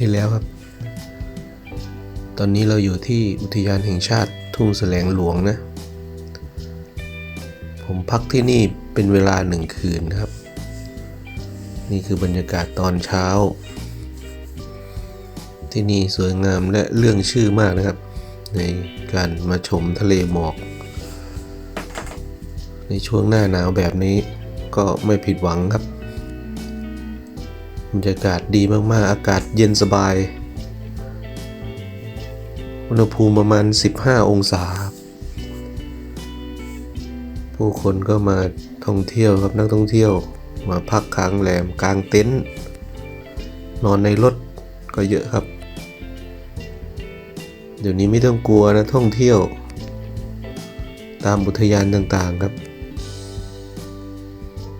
ที่แล้วครับ ตอนนี้เราอยู่ที่อุทยานแห่งชาติทุ่งแสลงหลวงนะ ผมพักที่นี่เป็นเวลาหนึ่งคืนนะครับ นี่คือบรรยากาศตอนเช้า ที่นี่สวยงามและเรื่องชื่อมากนะครับ ในการมาชมทะเลหมอก ในช่วงหน้าหนาวแบบนี้ก็ไม่ผิดหวังครับ บรรยากาศดีมากๆ อากาศเย็นสบาย อุณหภูมิประมาณ 15 องศา ผู้คนก็มาท่องเที่ยวครับนักท่องเที่ยว มาพักค้างแรมกลางเต็นท์นอนในรถก็เยอะครับ เดี๋ยวนี้ไม่ต้องกลัวนะท่องเที่ยว ตามอุทยานต่างๆครับ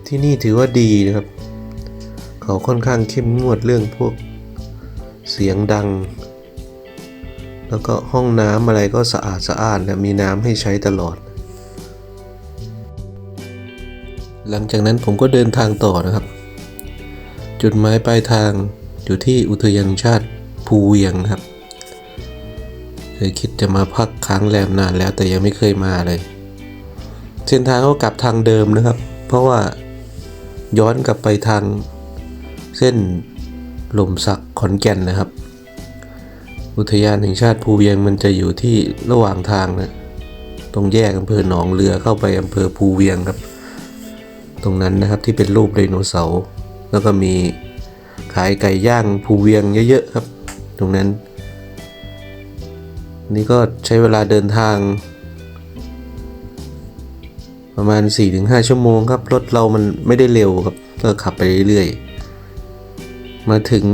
ที่นี่ถือว่าดีนะครับ เขาค่อนข้างเข้มงวดเรื่องพวกเสียงดัง แล้วก็ห้องน้ำอะไรก็สะอาดสะอาดนะมีน้ำให้ใช้ตลอด หลังจากนั้นผมก็เดินทางต่อนะครับ จุดหมายปลายทางอยู่ที่อุทยานชาติภูเวียงครับเคยคิดจะมาพักค้างแรมนานแล้วแต่ยังไม่เคยมาเลย เส้นทางก็กลับทางเดิมนะครับ เพราะว่าย้อนกลับไปทาง เส้นลมสักขอนแก่นนะครับ อุทยานแห่งชาติภูเวียงมันจะอยู่ที่ระหว่างทางนะตรงแยกอำเภอหนองเรือเข้าไปอำเภอภูเวียงครับ ตรงนั้นนะครับที่เป็นรูปไดโนเสาร์แล้วก็มีขายไก่ย่างภูเวียงเยอะๆครับ ตรงนั้น นี่ก็ใช้เวลาเดินทาง ประมาณ 4-5 ชั่วโมงครับ รถเรามันไม่ได้เร็วครับก็ขับไปเรื่อยๆ มาถึง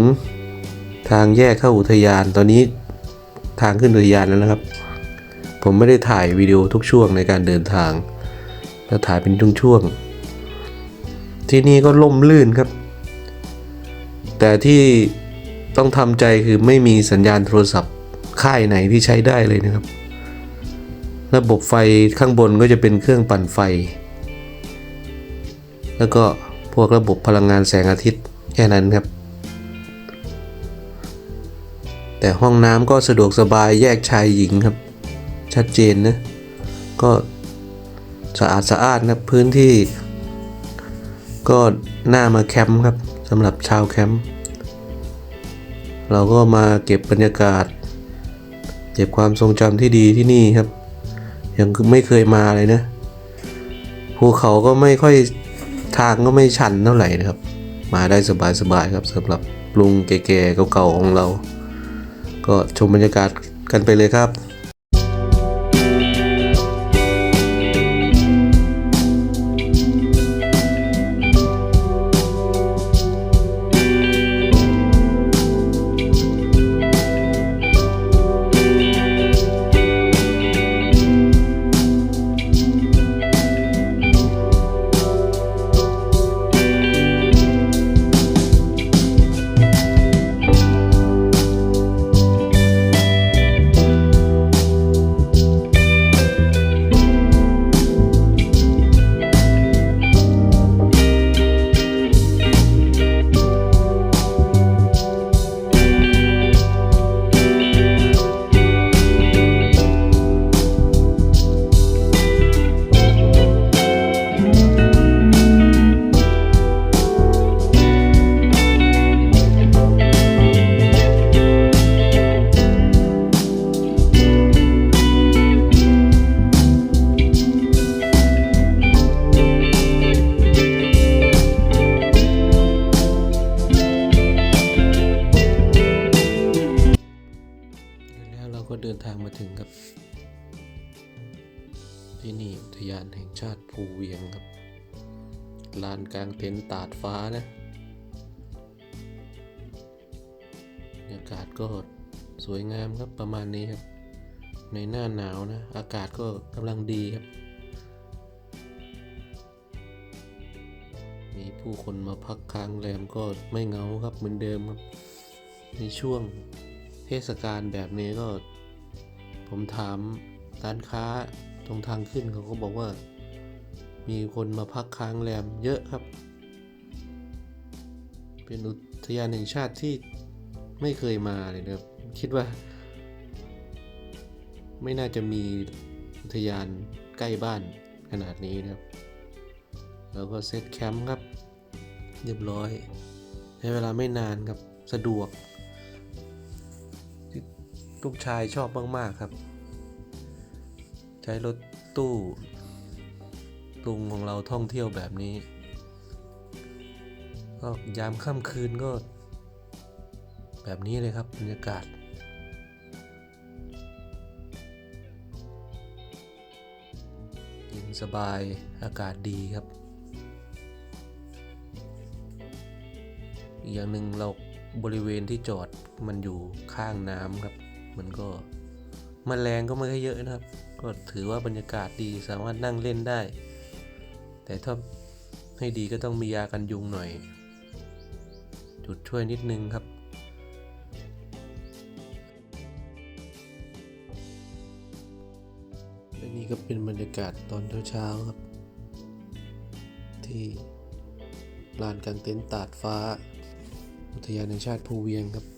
ทางแยกเข้าอุทยานตอนนี้ทางขึ้นอุทยานแล้วนะครับ ผมไม่ได้ถ่ายวิดีโอทุกช่วงในการเดินทางแล้วถ่ายเป็นช่วงๆที่นี่ก็ล่มลื่นครับ แต่ที่ต้องทำใจคือไม่มีสัญญาณโทรศัพท์ค่ายไหนที่ใช้ได้เลยนะครับ ระบบไฟข้างบนก็จะเป็นเครื่องปั่นไฟ แล้วก็พวกระบบพลังงานแสงอาทิตย์แค่นั้นครับ แต่ห้องน้ำก็สะดวกสบายแยกชายหญิงครับ ชัดเจนนะ ก็สะอาดสะอาดนะพื้นที่ ก็น่ามาแคมป์ครับสำหรับชาวแคมป์เราก็มาเก็บบรรยากาศ เก็บความทรงจำที่ดีที่นี่ครับ ยังไม่เคยมาเลยนะภูเขาก็ไม่ค่อยทางก็ไม่ชันเท่าไหร่นะครับ มาได้สบายๆครับสำหรับลุงแก่ๆเก่าๆของเรา ก็ชมบรรยากาศกันไปเลยครับ ก็เดินทางมาถึงครับ ที่นี่อุทยานแห่งชาติภูเวียงครับลานกลางเต็นท์ตาดฟ้านะบรรยากาศก็สวยงามครับประมาณนี้ครับ ในหน้าหนาวนะ อากาศก็กำลังดีครับ มีผู้คนมาพักค้างแรมก็ไม่เงาครับเหมือนเดิมครับ ในช่วงเทศกาลแบบนี้ก็ ผมถามร้านค้าตรงทางขึ้นเขาก็บอกว่า มีคนมาพักค้างแรมเยอะครับ เป็นอุทยานแห่งชาติที่ไม่เคยมาเลยนะครับ คิดว่า ไม่น่าจะมีอุทยานใกล้บ้านขนาดนี้นะครับ แล้วก็เซตแคมป์ครับ เรียบร้อย ใช้เวลาไม่นานครับ สะดวก ลูกชายชอบมาก ๆ ครับ ใช้รถตู้ลุงของเราท่องเที่ยวแบบนี้ ก็ยามค่ำคืนก็ แบบนี้เลยครับบรรยากาศเย็นสบายอากาศดีครับอีกอย่างหนึ่งเราบริเวณที่จอดมันอยู่ข้างน้ำครับ มันก็มแมลงก็ไม่ค่อยเยอะนะครับ ก็ถือว่าบรรยากาศดีสามารถนั่งเล่นได้ แต่ถ้าให้ดีก็ต้องมียากันยุงหน่อย จุดช่วยนิดนึงครับและนี่ก็เป็นบรรยากาศตอนเช้าๆครับ ที่ลานกางเต็นท์ตาดฟ้า อุทยานแห่งชาติภูเวียงครับ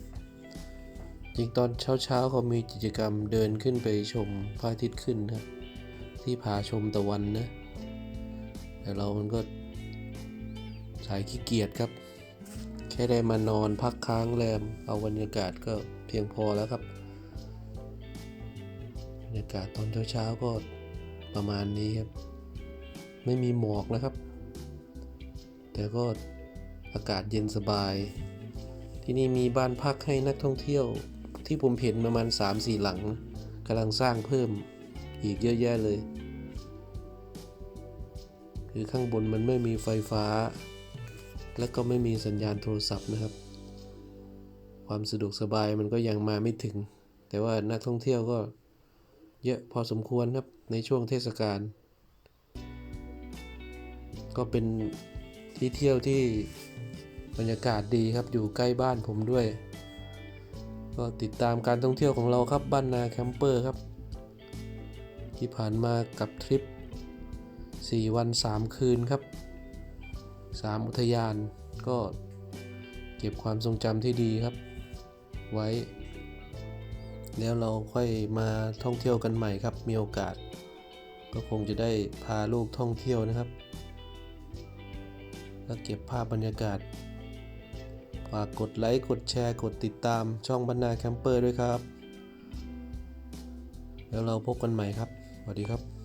จริงตอนเช้าๆเขามีกิจกรรมเดินขึ้นไปชมพระอาทิตย์ขึ้นครับที่ผาชมตะวันนะ แต่เรามันก็สายขี้เกียจครับ แค่ได้มานอนพักค้างแรม เอาบรรยากาศก็เพียงพอแล้วครับ บรรยากาศตอนเช้าๆก็ประมาณนี้ครับ ไม่มีหมอกนะครับ แต่ก็อากาศเย็นสบาย ที่นี่มีบ้านพักให้นักท่องเที่ยว ที่ผมเห็นประมาณ 3-4 หลังกำลังสร้างเพิ่มอีกเยอะแยะเลย คือข้างบนมันไม่มีไฟฟ้า และก็ไม่มีสัญญาณโทรศัพท์นะครับ ความสะดวกสบายมันก็ยังมาไม่ถึง แต่ว่านักท่องเที่ยวก็เยอะพอสมควรครับในช่วงเทศกาลก็เป็นที่เที่ยวที่บรรยากาศดีครับอยู่ใกล้บ้านผมด้วย ก็ติดตามการท่องเที่ยวของเราครับบ้านนาแคมเปอร์ครับ ที่ผ่านมากับทริป 4 วัน 3 คืนครับ 3 อุทยานก็เก็บความทรงจำที่ดีครับ ไว้ แล้วเราค่อยมาท่องเที่ยวกันใหม่ครับ มีโอกาส ก็คงจะได้พาลูกท่องเที่ยวนะครับ แล้วเก็บภาพบรรยากาศ ฝากกดไลค์ กดแชร์ กดติดตามช่องบรรณาแคมเปอร์ด้วยครับ แล้วเราพบกันใหม่ครับ สวัสดีครับ